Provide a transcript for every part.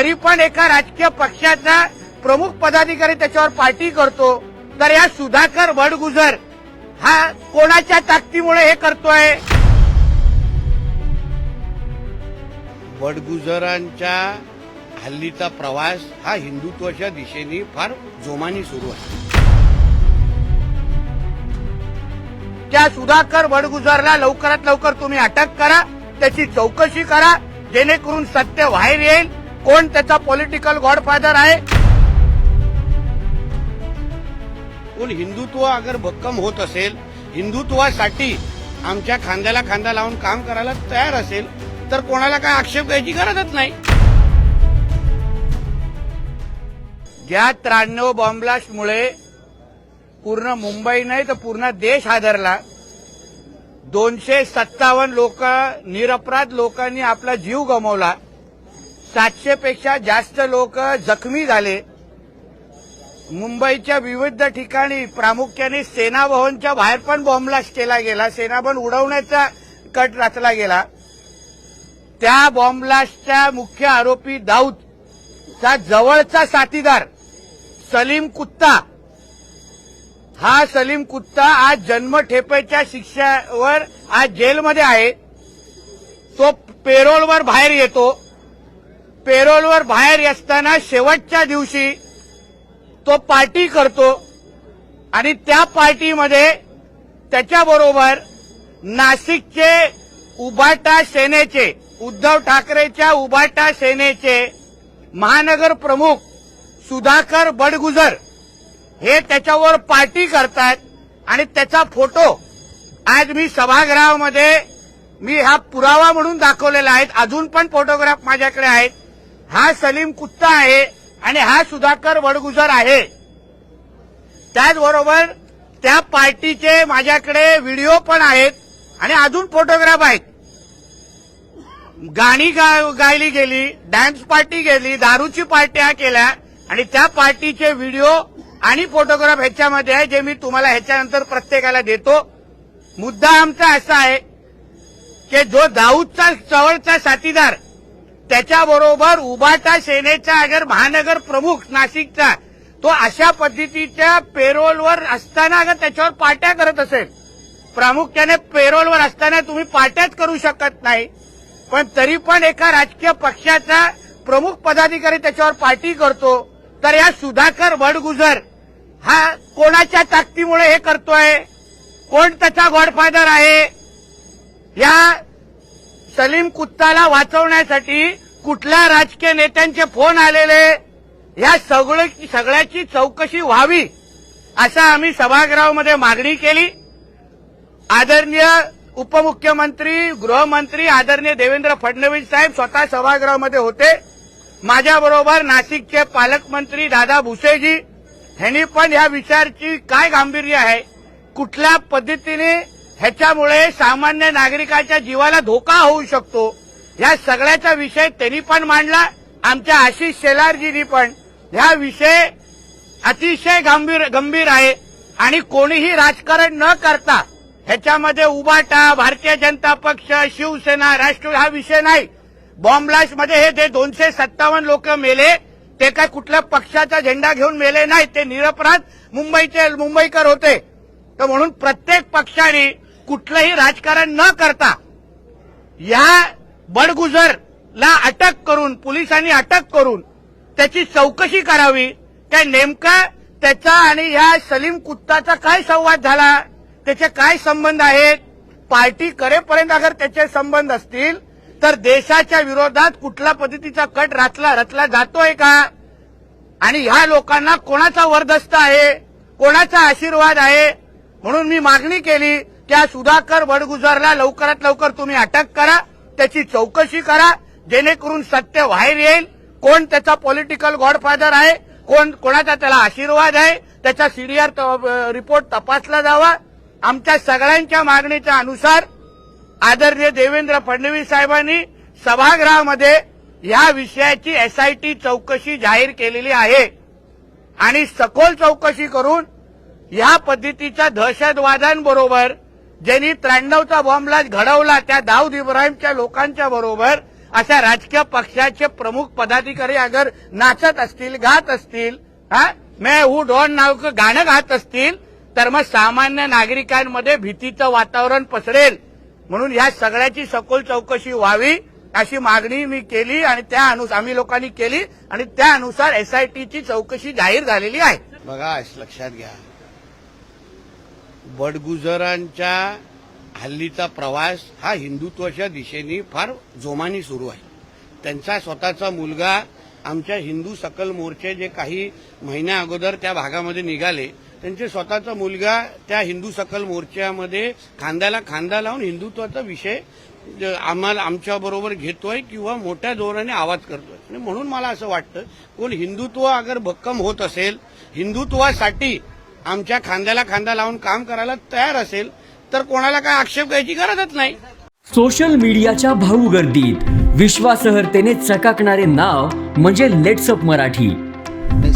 तरी पण एका राजकीय पक्षाचा प्रमुख पदाधिकारी त्याच्यावर पार्टी करतो तर या सुधाकर बडगुजर हा कोणाच्या ताकदीमुळे हे करतोय? बडगुजरांच्या हल्लीचा प्रवास हा हिंदुत्वाच्या दिशेने फार जोमाने सुरू आहे. त्या सुधाकर बडगुजरला लवकरात लवकर तुम्ही अटक करा त्याची चौकशी करा जेणेकरून सत्य बाहेर येईल. कोण त्याचा पॉलिटिकल गॉडफादर आहे? कोण हिंदुत्व अगर भक्कम होत असेल हिंदुत्वासाठी आमच्या खांद्याला खांदा लावून काम करायला तयार असेल तर कोणाला काय आक्षेप घ्यायची गरजच नाही. ज्या त्र्याण्णव बॉम्बलास्टमुळे पूर्ण मुंबई नाही तर पूर्ण देश हादरला. दोनशे सत्तावन्न लोक निरपराध लोकांनी आपला जीव गमावला. सातशे पेक्षा जास्त लोक जखमी झाले. मुंबईच्या विविध ठिकाणी प्रामुख्याने सेना भवनच्या बाहेर पण बॉम्बलास्ट केला गेला. सेना भवन उडवण्याचा कट रचला गेला. त्या बॉम्बलास्टच्या मुख्य आरोपी दाऊदचा जवळचा साथीदार सलीम कुत्ता. हा सलीम कुत्ता आज जन्मठेपेच्या शिक्षावर आज जेलमध्ये आहे. तो पेरोलवर बाहेर येतो. पेरोलवर बाहेर असताना शेवटच्या दिवशी तो पार्टी करतो आणि त्या पार्टीमध्ये त्याच्याबरोबर नाशिकचे उबाटा सेनेचे उद्धव ठाकरेच्या उबाटा सेनेचे महानगर प्रमुख सुधाकर बडगुजर हे त्याच्यावर पार्टी करतात आणि त्याचा फोटो आज मी सभागृहामध्ये मी हा पुरावा म्हणून दाखवलेला आहे. अजून पण फोटोग्राफ माझ्याकडे आहेत. हा सलीम कुत्ता आहे आणि हा सुधाकर वडगुजर आहे. त्याचबरोबर त्या पार्टीचे माझ्याकडे व्हिडिओ पण आहेत आणि अजून फोटोग्राफ आहेत. गाणी गा- गायली गेली डान्स पार्टी गेली दारूची पार्ट्या केल्या आणि त्या पार्टीचे व्हिडिओ आणि फोटोग्राफ ह्याच्यामध्ये आहे जे मी तुम्हाला ह्याच्यानंतर प्रत्येकाला देतो. मुद्दा आमचा असा आहे की जो दाऊदचा चवळचा साथीदार त्याच्याबरोबर उभाटा सेनेचा अगर महानगर प्रमुख नाशिकचा. तो अशा पद्धतीच्या पेरोलवर असताना अगर त्याच्यावर पार्ट्या करत असेल. प्रामुख्याने पेरोलवर असताना तुम्ही पार्ट्याच करू शकत नाही. पण तरी पण एका राजकीय पक्षाचा प्रमुख पदाधिकारी त्याच्यावर पार्टी करतो. तर या सुधाकर वडगुजर हा कोणाच्या ताकदीमुळे हे करतोय? कोण त्याचा गॉडफादर आहे? या सलीम कुत्ताला वाचवण्यासाठी कुठल्या राजकीय नेत्यांचे फोन आलेले? या सगळं सगळ्याची चौकशी व्हावी असं आम्ही सभागृहामध्ये मागणी केली. आदरणीय उपमुख्यमंत्री गृहमंत्री आदरणीय देवेंद्र फडणवीस साहेब स्वतः सभागृहामध्ये होते. माझ्याबरोबर नाशिकचे पालकमंत्री दादा भुसेजी. ह्यांनी पण या विचारची काय गांभीर्य आहे? कुठल्या पद्धतीने ह्याच्यामुळे सामान्य नागरिकाच्या जीवाला धोका होऊ शकतो. या सगळ्याचा विषय त्यांनी पण मांडला आमच्या आशिष शेलारजीनी पण. ह्या विषय अतिशय गंभीर गंभीर आहे आणि कोणीही राजकारण न करता ह्याच्यामध्ये उबाटा भारतीय जनता पक्ष शिवसेना राष्ट्र हा विषय नाही. बॉम्बलास्टमध्ये हे जे दोनशे सत्तावन्न लोक मेले ते काय कुठल्या पक्षाचा झेंडा घेऊन मेले नाही ते निरपराध मुंबईचे मुंबईकर होते. तर म्हणून प्रत्येक पक्षाने कुठलंही राजकारण न करता या बडगुजरला अटक करून पोलिसांनी अटक करून त्याची चौकशी करावी. काय नेमका त्याचा आणि या सलीम कुत्ताचा काय संवाद झाला? त्याचे काय संबंध आहेत? पार्टी करेपर्यंत अगर त्याचे संबंध असतील तर देशाच्या विरोधात कुठल्या पद्धतीचा कट रचला रचला जातोय का? आणि ह्या लोकांना कोणाचा वरदस्त आहे? कोणाचा आशीर्वाद आहे? म्हणून मी मागणी केली त्या सुधाकर वडगुजारला लवकरात लवकर तुम्ही अटक करा त्याची चौकशी करा जेणेकरून सत्य बाहेर येईल. कोण त्याचा पॉलिटिकल गॉडफादर आहे कोण कोणाचा त्याला आशीर्वाद आहे त्याचा सीडीआर रिपोर्ट तपासला जावा. आमच्या सगळ्यांच्या मागणीच्या अनुसार आदरणीय देवेंद्र फडणवीस साहेबांनी सभागृहामध्ये या विषयाची एसआयटी चौकशी जाहीर केलेली आहे. आणि सखोल चौकशी करून या पद्धतीच्या दहशतवाद्यांबरोबर ज्यांनी त्र्याण्णवचा बॉम्बला घडवला त्या दाऊद इब्राहिमच्या लोकांच्या बरोबर अशा राजकीय पक्षाचे प्रमुख पदाधिकारी अगर नाचत असतील गात असतील हा? मे हू डॉन नाव गाणं गात असतील तर मग सामान्य नागरिकांमध्ये भीतीचं वातावरण पसरेल. म्हणून या सगळ्याची सखोल चौकशी व्हावी अशी मागणी मी केली आणि त्या अनुसार आम्ही लोकांनी केली आणि त्यानुसार एसआयटीची चौकशी जाहीर झालेली आहे. बघा लक्षात घ्या. बडगुजरांच्या हल्लीचा प्रवास हा हिंदुत्वाच्या दिशेने फार जोमाने सुरू आहे. त्यांचा स्वतःचा मुलगा आमच्या हिंदू सकल मोर्चे जे काही महिन्या अगोदर त्या भागामध्ये निघाले त्यांचे स्वतःचा मुलगा त्या हिंदू सकल मोर्चामध्ये खांद्याला खांदा लावून हिंदुत्वाचा विषय आम्हाला आमच्याबरोबर घेतोय किंवा मोठ्या जोराने आवाज करतोय. आणि म्हणून मला असं वाटतं कोण हिंदुत्व अगर भक्कम होत असेल हिंदुत्वासाठी आमच्या खांद्याला खांदा लावून काम करायला तयार असेल तर कोणाला काय आक्षेप घ्यायची गरजच नाही. सोशल मीडियाच्या भाऊ गर्दीत विश्वासार्हतेने चकाकणारे नाव म्हणजे लेट्सअप मराठी.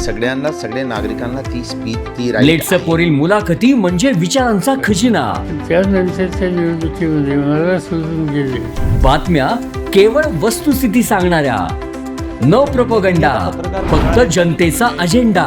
सगळ्यांना सगळ्या नागरिकांना ती स्पीच ती लेट्सअप वरील मुलाखती म्हणजे विचारांचा खजिना. त्यानंतरच्या निवडणुकीमध्ये मला सोडून गेले. बातम्या केवळ वस्तुस्थिती सांगणाऱ्या. न प्रपोगंडा फक्त जनतेचा अजेंडा